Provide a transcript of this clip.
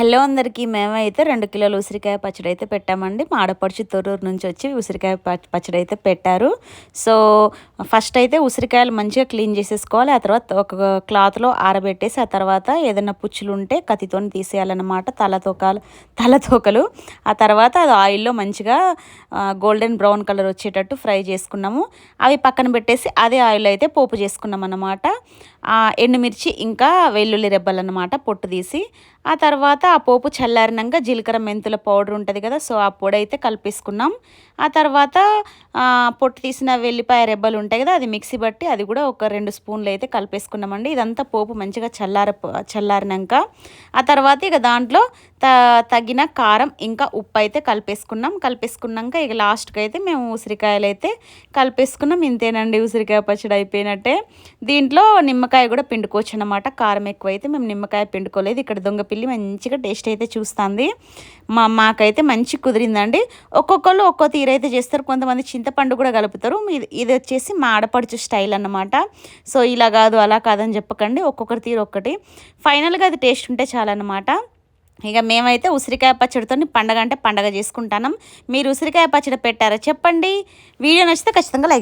Hello అందరికీ మేమైతే రెండు కిలోల ఉసిరికాయ పచ్చడి అయితే పెట్టామండి. మా ఆడపడుచు తొర్రూరు నుంచి వచ్చి ఉసిరికాయ పచ్చడి అయితే పెట్టారు. సో ఫస్ట్ అయితే ఉసిరికాయలు మంచిగా క్లీన్ చేసేసుకోవాలి. ఆ తర్వాత ఒక క్లాత్లో ఆరబెట్టేసి ఆ తర్వాత ఏదైనా పుచ్చులు ఉంటే కత్తితో తీసేయాలన్నమాట తలతోకాలు తలతోకలు ఆ తర్వాత అది ఆయిల్లో మంచిగా గోల్డెన్ బ్రౌన్ కలర్ వచ్చేటట్టు ఫ్రై చేసుకున్నాము. అవి పక్కన పెట్టేసి అదే ఆయిల్ అయితే పోపు చేసుకున్నాం అన్నమాట ఆ, ఎండుమిర్చి ఇంకా వెల్లుల్లి రెబ్బలు అన్నమాట పొట్టు తీసి. ఆ తర్వాత ఆ పోపు చల్లారినాక జీలకర్ర మెంతుల పౌడర్ ఉంటుంది కదా సో ఆ పొడి అయితే కలిపేసుకున్నాం. ఆ తర్వాత పొట్టు తీసిన వెల్లిపాయ రెబ్బలు ఉంటాయి కదా అది మిక్సీ బట్టి అది కూడా ఒక రెండు స్పూన్లు అయితే కలిపేసుకున్నామండి. ఇదంతా పోపు మంచిగా చల్లార చల్లారినాక ఆ తర్వాత ఇక దాంట్లో తగిన కారం ఇంకా ఉప్పు అయితే కలిపేసుకున్నాం. కలిపేసుకున్నాక ఇక లాస్ట్కి అయితే మేము ఉసిరికాయలు అయితే కలిపేసుకున్నాం. ఇంతేనండి ఉసిరికాయ పచ్చడి అయిపోయినట్టే. దీంట్లో నిమ్మకాయ కూడా పిండుకోవచ్చు అనమాట కారం ఎక్కువైతే మేము నిమ్మకాయ పిండుకోలేదు. ఇక్కడ దొంగ పిల్లి మంచిగా టేస్ట్ అయితే చూస్తుంది. మా మాకైతే మంచి కుదిరిందండి. ఒక్కొక్కళ్ళు ఒక్కో తీరైతే అయితే చేస్తారు. కొంతమంది చింతపండు కూడా కలుపుతారు. ఇది ఇది వచ్చేసి మా ఆడపడుచు స్టైల్ అన్నమాట. సో ఇలా కాదు అలా కాదని చెప్పకండి. ఒక్కొక్కరి తీరు ఒక్కటి. ఫైనల్గా అది టేస్ట్ ఉంటే చాలన్నమాట ఇక మేమైతే ఉసిరికాయ పచ్చడితో పండగ అంటే పండగ చేసుకుంటాం మీరు ఉసిరికాయ పచ్చడి పెట్టారా చెప్పండి. వీడియో నచ్చితే ఖచ్చితంగా లైక్